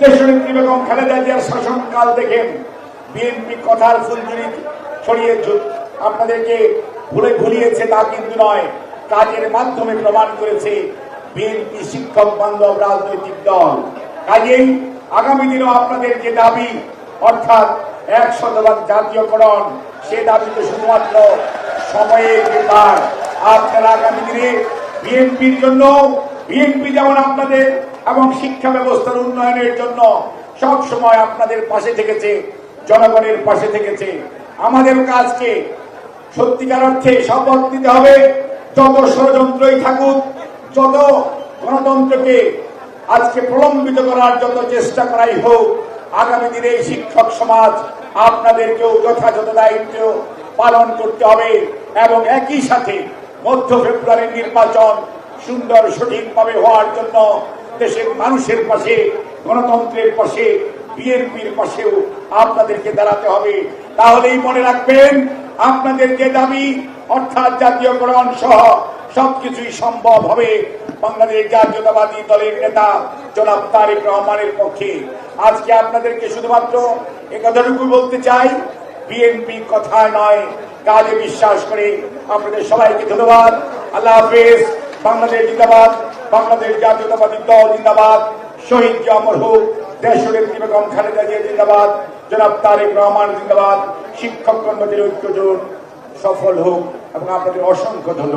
দেশনেত্রী বেগম খালেদা জিয়ার শাসনকাল দেখেন বিএনপি কথার ফুলঝুরি ছড়িয়ে আপনাদেরকে ভুলে ভুলিয়েছে তা কিন্তু নয়। কাজের মাধ্যমে প্রমাণ করেছে বিএনপি শিক্ষক বান্ধব রাজনৈতিক দল। কাজেই আগামী দিনেও আপনাদের যে দাবি, অর্থাৎ এক শতভাগ জাতীয়করণ, সে দাবি তো শুধুমাত্র সময়ের ব্যাপার। আপনারা আগামী দিনে বিএনপির জন্য, বিএনপি যেমন আপনাদের এবং শিক্ষা ব্যবস্থার উন্নয়নের জন্য সব সময় আপনাদের পাশে থেকেছে, জনগণের পাশে থেকেছে। আমাদের কাজকে সত্যিকার অর্থে শপথ দিতে হবে। যত ষড়যন্ত্রই থাকুক, যত গণতন্ত্রকে আজকে প্রলম্বিত করার যত চেষ্টা করাই হোক, আগামী দিনে শিক্ষক সমাজ আপনাদেরকেও যথাযথ দায়িত্ব পালন করতে হবে এবং একই সাথে মধ্য ফেব্রুয়ারির নির্বাচন সুন্দর সঠিকভাবে হওয়ার জন্য দেশের মানুষের পাশে, গণতন্ত্রের পাশে, বিএনপির পাশেও আপনাদেরকে দাঁড়াতে হবে। তাহলেই মনে রাখবেন, আপনাদের যে দাবি, অর্থাৎ জাতীয়করণ সহ সবকিছুই সম্ভব হবে বাংলাদেশ জাতীয়তাবাদী দলের নেতা জনাব তারেক রহমানের পক্ষে। আজকে আপনাদেরকে শুধুমাত্র একথাটুকু বলতে চাই, বিএনপি কথায় নয়, কাজে বিশ্বাস করে। আপনাদের সবাইকে ধন্যবাদ। আল্লাহ হাফেজ, বাংলাদেশ জিন্দাবাদ। বাংলাদেশ জাতীয়তাবাদী দল জিন্দাবাদ। শহীদ জি অমর হোক দেশনেত্রী বেগম খালেদা জিয়া জিন্দাবাদ। জনাব তারেক রহমান জিন্দাবাদ। শিক্ষক কর্মচারী ঐক্য জোট সফল হোক এবং আপনাদের অসংখ্য ধন্যবাদ।